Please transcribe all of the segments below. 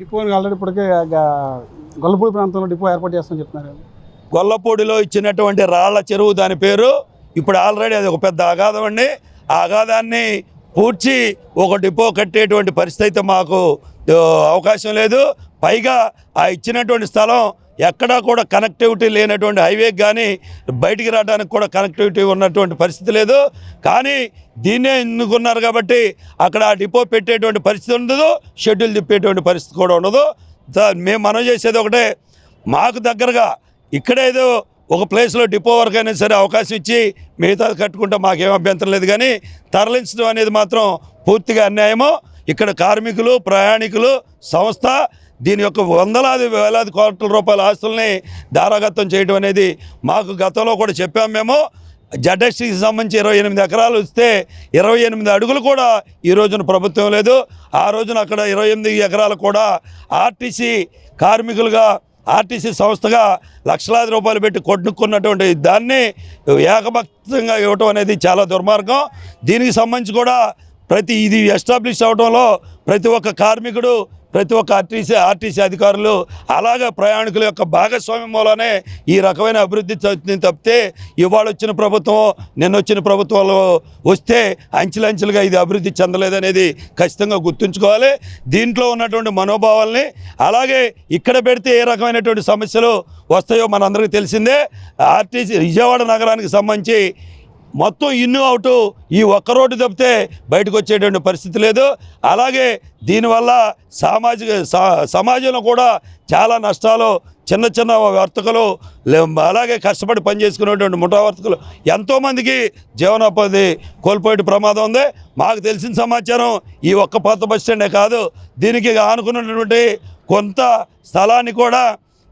డిపోని already ఇప్పటికే గొల్లపూడి ప్రాంతంలో depot ఏర్పాటు చేస్తామని చెప్తున్నారు. గొల్లపూడిలో ఇచ్చినటువంటి రాళ్ళ చెరువు దాని పేరు. ఇప్పుడు ఆల్రెడీ అది ఒక పెద్ద అగాధం అండి. ఆ అగాధాన్ని పూడ్చి ఒక డిపో కట్టేటువంటి పరిస్థితి అయితే మాకు అవకాశం లేదు. పైగా ఆ ఇచ్చినటువంటి స్థలం ఎక్కడా కూడా కనెక్టివిటీ లేనటువంటి హైవేకి కానీ బయటికి రావడానికి కూడా కనెక్టివిటీ ఉన్నటువంటి పరిస్థితి లేదు. కానీ దీన్నే ఎన్నుకున్నారు కాబట్టి అక్కడ ఆ డిపో పెట్టేటువంటి పరిస్థితి ఉండదు షెడ్యూల్ తిప్పేటువంటి పరిస్థితి కూడా ఉండదు. దా- మేము మనం చేసేది ఒకటే మాకు దగ్గరగా ఇక్కడేదో ఒక ప్లేస్లో డిపో వరకు అయినా సరే అవకాశం ఇచ్చి మిగతా కట్టుకుంటే మాకేం అభ్యంతరం లేదు. కానీ తరలించడం అనేది మాత్రం పూర్తిగా అన్యాయము. ఇక్కడ కార్మికులు ప్రయాణికులు సంస్థ దీని యొక్క వందలాది వేలాది కోట్ల రూపాయల ఆస్తుల్ని దారాగతం చేయడం అనేది మాకు గతంలో కూడా చెప్పాము మేము. జడ్ఎస్టీకి సంబంధించి ఇరవై ఎనిమిది ఎకరాలు ఇస్తే ఇరవై ఎనిమిది అడుగులు కూడా ఈ రోజున ప్రభుత్వం లేదు. ఆ రోజున అక్కడ ఇరవై ఎనిమిది ఎకరాలు కూడా ఆర్టీసీ కార్మికులుగా ఆర్టీసీ సంస్థగా లక్షలాది రూపాయలు పెట్టి కొట్టుకున్నటువంటి దాన్ని ఏకభక్తంగా ఇవ్వటం అనేది చాలా దుర్మార్గం. దీనికి సంబంధించి కూడా ప్రతి ఇది ఎస్టాబ్లిష్ అవడంలో ప్రతి ఒక్క కార్మికుడు ప్రతి ఒక్క ఆర్టీసీ ఆర్టీసీ అధికారులు అలాగే ప్రయాణికుల యొక్క భాగస్వామ్యం మూలనే ఈ రకమైన అభివృద్ధి చెందుతుంది తప్పితే ఇవాళ వచ్చిన ప్రభుత్వం నిన్న వచ్చిన ప్రభుత్వాలు వస్తే అంచెలంచెలుగా ఇది అభివృద్ధి చెందలేదనేది ఖచ్చితంగా గుర్తుంచుకోవాలి. దీంట్లో ఉన్నటువంటి మనోభావాల్ని అలాగే ఇక్కడ పెడితే ఏ రకమైనటువంటి సమస్యలు వస్తాయో మనందరికీ తెలిసిందే. ఆర్టీసీ విజయవాడ నగరానికి సంబంధించి మొత్తం ఇన్ను అవుట్ ఈ ఒక్క రోడ్డు తప్పితే బయటకు వచ్చేటువంటి పరిస్థితి లేదు. అలాగే దీనివల్ల సామాజిక సమాజంలో కూడా చాలా నష్టాలు చిన్న చిన్న వర్తకులు అలాగే కష్టపడి పనిచేసుకునేటువంటి ముఠా వర్తకులు ఎంతోమందికి జీవనోపాధి కోల్పోయే ప్రమాదం ఉంది. మాకు తెలిసిన సమాచారం ఈ ఒక్క కొత్త బస్ స్టాండే కాదు. దీనికి ఆనుకున్నటువంటి కొంత స్థలాన్ని కూడా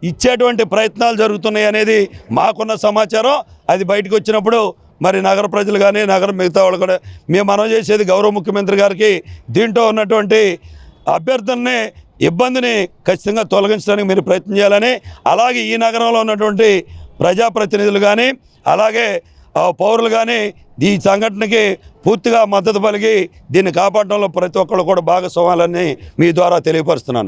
ఇచ్చేటువంటి ప్రయత్నాలు జరుగుతున్నాయి అనేది మాకున్న సమాచారం. అది బయటకు వచ్చినప్పుడు మరి నగర ప్రజలు కానీ నగరం మిగతా వాళ్ళు కూడా మేము మనం చేసేది గౌరవ ముఖ్యమంత్రి గారికి దీంట్లో ఉన్నటువంటి అభ్యర్థుల్ని ఇబ్బందిని ఖచ్చితంగా తొలగించడానికి మీరు ప్రయత్నం చేయాలని అలాగే ఈ నగరంలో ఉన్నటువంటి ప్రజాప్రతినిధులు కానీ అలాగే పౌరులు కానీ ఈ సంఘటనకి పూర్తిగా మద్దతు పలికి దీన్ని కాపాడడంలో ప్రతి ఒక్కళ్ళు కూడా భాగస్వామాలని మీ ద్వారా తెలియపరుస్తున్నాను.